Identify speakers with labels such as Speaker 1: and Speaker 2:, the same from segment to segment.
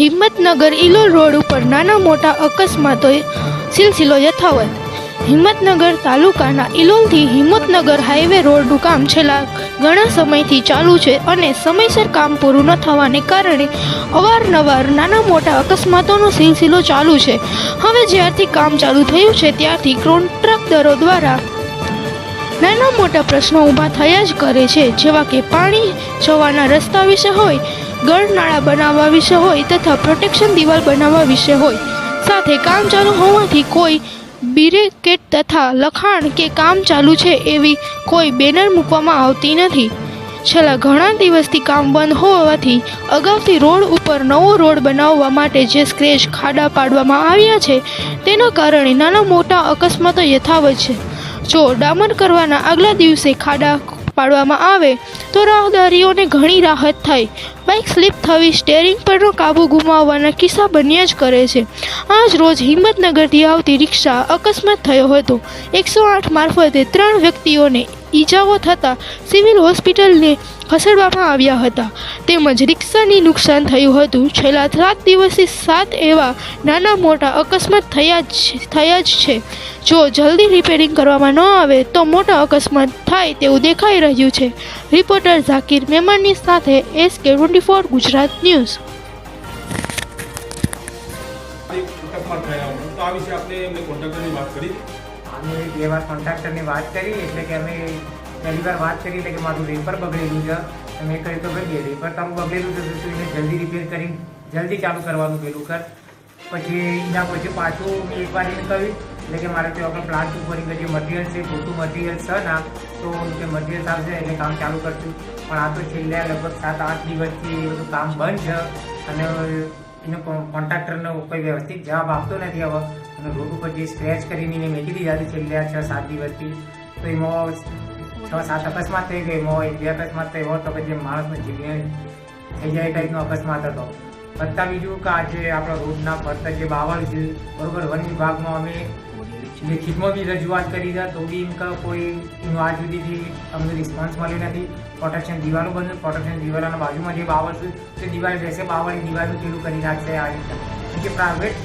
Speaker 1: Himmatnagar Ilol road ઉપર નાના મોટા અકસ્માતો સિલસિલો યથાવત. હિંમતનગર તાલુકાના ઇલોલથી હિંમતનગર હાઈવે રોડનું કામ છેલ્લા ઘણા સમયથી ચાલુ છે અને સમયસર કામ પૂરું ન થવાને કારણે અવારનવાર નાના મોટા અકસ્માતોનો સિલસિલો ચાલુ છે. હવે જ્યારથી કામ ચાલુ થયું છે ત્યારથી કોન્ટ્રાક્ટરો દ્વારા નાના મોટા પ્રશ્નો ઊભા થયા જ કરે છે, જેવા કે પાણી જવાના રસ્તા વિશે હોય ગળનાળા બનાવવા વિશે હોય તથા પ્રોટેક્શન દિવાલ બનાવવા વિશે હોય. સાથે કામ ચાલુ હોવાથી કોઈ બિરેકેટ તથા લખાણ કે કામ ચાલુ છે એવી કોઈ બેનર મૂકવામાં આવતી નથી. છેલ્લા ઘણા દિવસથી કામ બંધ હોવાથી અગાઉથી રોડ ઉપર નવો રોડ બનાવવા માટે જે સ્ક્રેચ ખાડા પાડવામાં આવ્યા છે, તેના કારણે નાના મોટા અકસ્માતો યથાવત છે. જો ડામર કરવાના આગલા દિવસે ખાડા પાડવામાં આવે, તો રાહદારીઓને ઘણી રાહત થાય. બાઇક સ્લીપ થવી સ્ટેરિંગ પરનો કાબુ ગુમાવવાના કિસ્સા બન્યા જ કરે છે. આજ રોજ હિંમતનગરથી આવતી રિક્ષા અકસ્માત થયો હતો. એકસો આઠ મારફતે ત્રણ વ્યક્તિઓને ઈજાઓ થતાં સિવિલ હોસ્પિટલને ખસેડવામાં આવ્યા હતા. તેમજ રિક્ષાની નુકસાન થયું હતું. છેલ્લા સાત દિવસથી સાત એવા નાના મોટા અકસ્માત થયા જ થયા જ છે. જો જલ્દી રિપેરિંગ કરવામાં ન આવે તો મોટા અકસ્માત થાય તેવું દેખાઈ રહ્યું છે. રિપોર્ટર ઝાકીર મેમણની સાથે એસ કે ટ્વેન્ટી ફોર ગુજરાત ન્યૂઝ.
Speaker 2: એક અકસ્માત થયા. હતા. તો આ વિશે આપણે એમને કોન્ટ્રાક્ટરની વાત કરી.
Speaker 3: અમે કોન્ટ્રાક્ટરની વાત કરી એટલે કે અમે પહેલી વાર વાત કરી એટલે કે મારું રેપર બગડેલું છે. મેં કહ્યું તો ભાઈ રેપર તારું બગડેલું છે તો એને જલ્દી રિપેર કરી, જલ્દી ચાલુ કરવાનું પેલું કર. પછી એના પછી પાછું મેં એકવાર એને કહ્યું, એટલે કે મારે તો આપણે પ્લાન્ટ ઉપર જે મટીરિયલ છે ખોટું મટીરિયલ છે ના, તો જે મટીરિયલ આવશે એને કામ ચાલુ કરશું. પણ આ તો છેલ્લા લગભગ સાત, આઠ દિવસથી એ બધું કામ બંધ છે. અને એનો કોન્ટ્રાક્ટરનો કોઈ વ્યવસ્થિત જવાબ આપતો નથી હવે અને રોડ ઉપર જે સ્ક્રેચ કરીને એને કીધી છે છેલ્લા છ, સાત દિવસથી. તો એમાં છ સાત અકસ્માત થઈ ગઈ હોય બે અકસ્માત થયો તો પછી માણસને જીવને થઈ જાય ટાઈપનો અકસ્માત હતો. વત્તા બીજું કે આજે આપણા રોડના ફરતા જે બાવળ છે, બરોબર વન વિભાગમાં અમે લેખિતમાં બી રજૂઆત કરી હતા તો બી એમ કે કોઈ એનું આજ સુધીથી અમને રિસ્પોન્સ મળ્યો નથી. પ્રોટેક્શન દિવાલો બંધ પ્રોટેક્શન દિવાલોના બાજુમાં જે બાવળ છે, તે દિવાલ રહેશે બાવળની દિવાલનું પેલું કરી નાખશે આ રીતે. જે પ્રાઇવેટ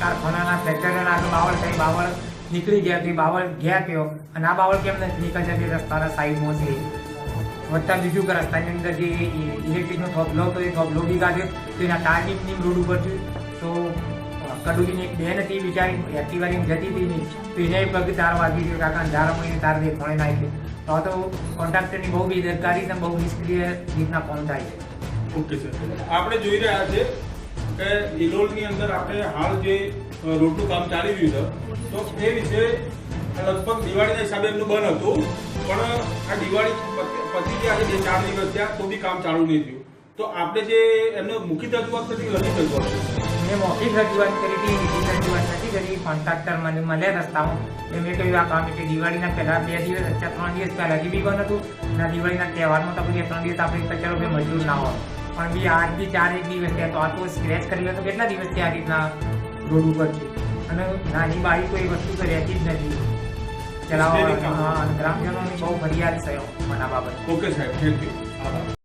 Speaker 3: કારખાનાના, ફેક્ટરીના આગળ બાવળ થઈ બાવળ નીકળી ગયા તે બાવળ ગયા કયો અને આ બાવળ કેમ નથી નીકળશે તે રસ્તાના સાઈડમાં છે વત્તા બીજું કે રસ્તાની અંદર જે ઇલેક્ટ્રિકનો થોભલો હતો, એ થોભલો બી કાઢ્યો તો એના ટાર્ગેટની રોડ ઉપર છે તો કડુલીની એક બેન હતી, બિચારી એક્ટિવાની જતી હતી નહીં તો એને પગ તાર વાગી ગયો. કાકા અંધારામાં એને તાર દેખોણે નાખી તો તો કોન્ટ્રાક્ટરની બહુ બેદરકારી અને બહુ નિષ્ક્રિય રીતના ફોન થાય છે.
Speaker 2: Okay, sir. આપણે જોઈ રહ્યા છે કે ઇલોલની અંદર આપણે હાલ જે રોડનું કામ ચાલી રહ્યું છે. તો એ રીતે લગભગ દિવાળીના હિસાબે એમનું બંધ હતું. પણ આ દિવાળી પછી જે આજે બે ચાર દિવસ થયા, તો બી કામ ચાલુ નહીં થયું. તો આપણે જે એમને મુખ્ય રજૂઆત કરી લખી રજૂઆત?
Speaker 3: મેં મૌખિક રજૂઆત કરી હતી લીખિત રજૂઆત નથી કરી. કોન્ટ્રાક્ટર મને મળ્યા રસ્તામાં. મેં કહ્યું, આ કામ એટલે દિવાળીના પહેલાં બે દિવસ, અત્યારે ત્રણ દિવસ પહેલાં હજી બી બંધ હતું. અને દિવાળીના તહેવારમાં તો પછી ત્રણ દિવસ આપણે તો ચાલો મજૂર ના હોય. પણ બી આજ બી ચાર એક દિવસ થયા, તો આ તો સ્ક્રેચ કરી લો. તો કેટલા દિવસથી આ રીતના? રોડ ઉપર છે. અને નાની બાળી કોઈ વસ્તુ તો રહેતી જ નથી. ચલાવવા ગ્રામજનોની બહુ ફરિયાદ છે મને બાબત.
Speaker 2: ઓકે સાહેબ થેન્ક યુ.